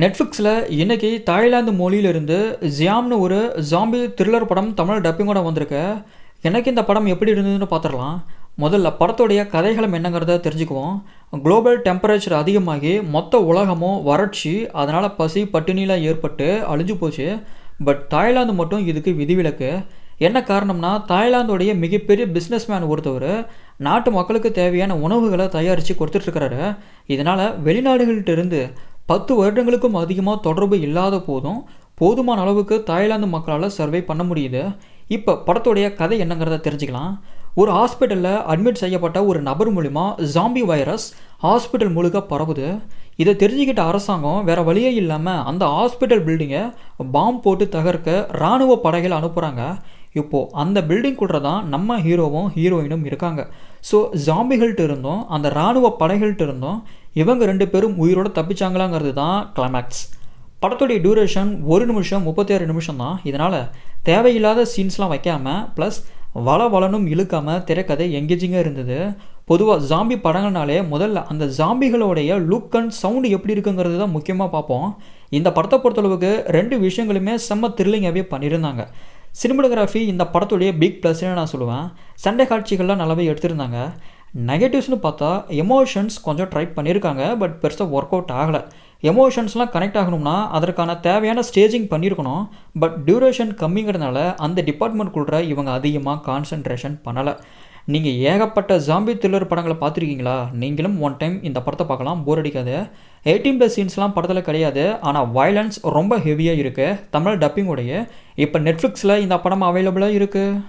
நெட்ஃப்ளிக்ஸில் இன்றைக்கி தாய்லாந்து மொழியிலிருந்து ஜியாம்னு ஒரு ஜாம்பி த்ரில்லர் படம் தமிழ் டப்பிங்கோட வந்திருக்கு. எனக்கு இந்த படம் எப்படி இருந்ததுன்னு பார்த்துடலாம் முதல்ல படத்துடைய கதைகளம் என்னங்கிறத தெரிஞ்சுக்குவோம். குளோபல் டெம்பரேச்சர் அதிகமாகி மொத்த உலகமும் வறட்சி அதனால் பசி பட்டினிலாம் ஏற்பட்டு அழிஞ்சு போச்சு. பட் தாய்லாந்து மட்டும் இதுக்கு விதிவிலக்கு. என்ன காரணம்னா தாய்லாந்தோடைய மிகப்பெரிய பிஸ்னஸ்மேன் ஒருத்தவர் நாட்டு மக்களுக்கு தேவையான உணவுகளை தயாரித்து கொடுத்துட்ருக்கிறாரு இதனால் வெளிநாடுகள்கிட்ட இருந்து பத்து வருடங்களுக்கும் அதிகமாக தொடர்பு இல்லாத போதும் போதுமான அளவுக்கு தாய்லாந்து மக்களால் சர்வே பண்ண முடியுது. இப்போ படத்துடைய கதை என்னங்கிறத தெரிஞ்சுக்கலாம். ஒரு ஹாஸ்பிட்டலில் அட்மிட் செய்யப்பட்ட ஒரு நபர் மூலிமா ஜாம்பி வைரஸ் ஹாஸ்பிட்டல் முழுக்க பரவுது. இதை தெரிஞ்சுக்கிட்ட அரசாங்கம் வேறு வழியே இல்லாமல் அந்த ஹாஸ்பிட்டல் பில்டிங்கை பாம்பு போட்டு தகர்க்க இராணுவ படைகள் அனுப்புகிறாங்க இப்போது அந்த பில்டிங்குள்ள தான் நம்ம ஹீரோவும் ஹீரோயினும் இருக்காங்க. ஸோ ஜாம்பிகள்கிட்ட இருந்தும் அந்த இராணுவ படைகள்கிட்ட இருந்தும் இவங்க ரெண்டு பேரும் உயிரோடு தப்பிச்சாங்களாங்கிறது தான் கிளைமேக்ஸ் படத்துடைய டியூரேஷன் ஒரு நிமிஷம் முப்பத்தேழு நிமிஷம் தான். இதனால் தேவையில்லாத சீன்ஸ்லாம் வைக்காமல் ப்ளஸ் வள வளனும் இழுக்காமல் திரைக்கதை எங்கேஜிங்காக இருந்தது. பொதுவாக ஜாம்பி படங்கள்னாலே முதல்ல அந்த ஜாம்பிகளோடைய லுக் அண்ட் சவுண்டு எப்படி இருக்குங்கிறது தான் முக்கியமாக பார்ப்போம். இந்த படத்தை பொறுத்தளவுக்கு ரெண்டு விஷயங்களுமே செம்ம த்ரில்லிங்காகவே பண்ணியிருந்தாங்க. சினிமோகிராஃபி இந்த படத்துடைய பிக் ப்ளஸ்னு நான் சொல்லுவேன். சண்டை காட்சிகள்லாம் நல்லாவே எடுத்திருந்தாங்க. நெகட்டிவ்ஸ்னு பார்த்தா எமோஷன்ஸ் கொஞ்சம் ட்ரை பண்ணியிருக்காங்க பட் பெருசாக ஒர்க் அவுட் ஆகலை எமோஷன்ஸ்லாம் கனெக்ட் ஆகணும்னா அதற்கான தேவையான ஸ்டேஜிங் பண்ணியிருக்கணும் பட் டியூரேஷன் கம்மிங்கிறதுனால அந்த டிபார்ட்மெண்ட்குள்ள இவங்க அதிகமாக கான்சன்ட்ரேஷன் பண்ணலை. நீங்கள் ஏகப்பட்ட ஜாம்பி த்ரில்லர் படங்களை பார்த்துருக்கீங்களா? நீங்களும் ஒன் டைம் இந்த படத்தை பார்க்கலாம். போர் அடிக்காது. எயிட்டீன் ப்ளஸ் சீன்ஸ்லாம் படத்தில் கிடையாது. ஆனால் வயலன்ஸ் ரொம்ப ஹெவியாக இருக்குது தமிழ் டப்பிங்கோடைய இப்போ நெட்ஃப்ளிக்ஸில் இந்த படம் அவைலபிளாக இருக்குது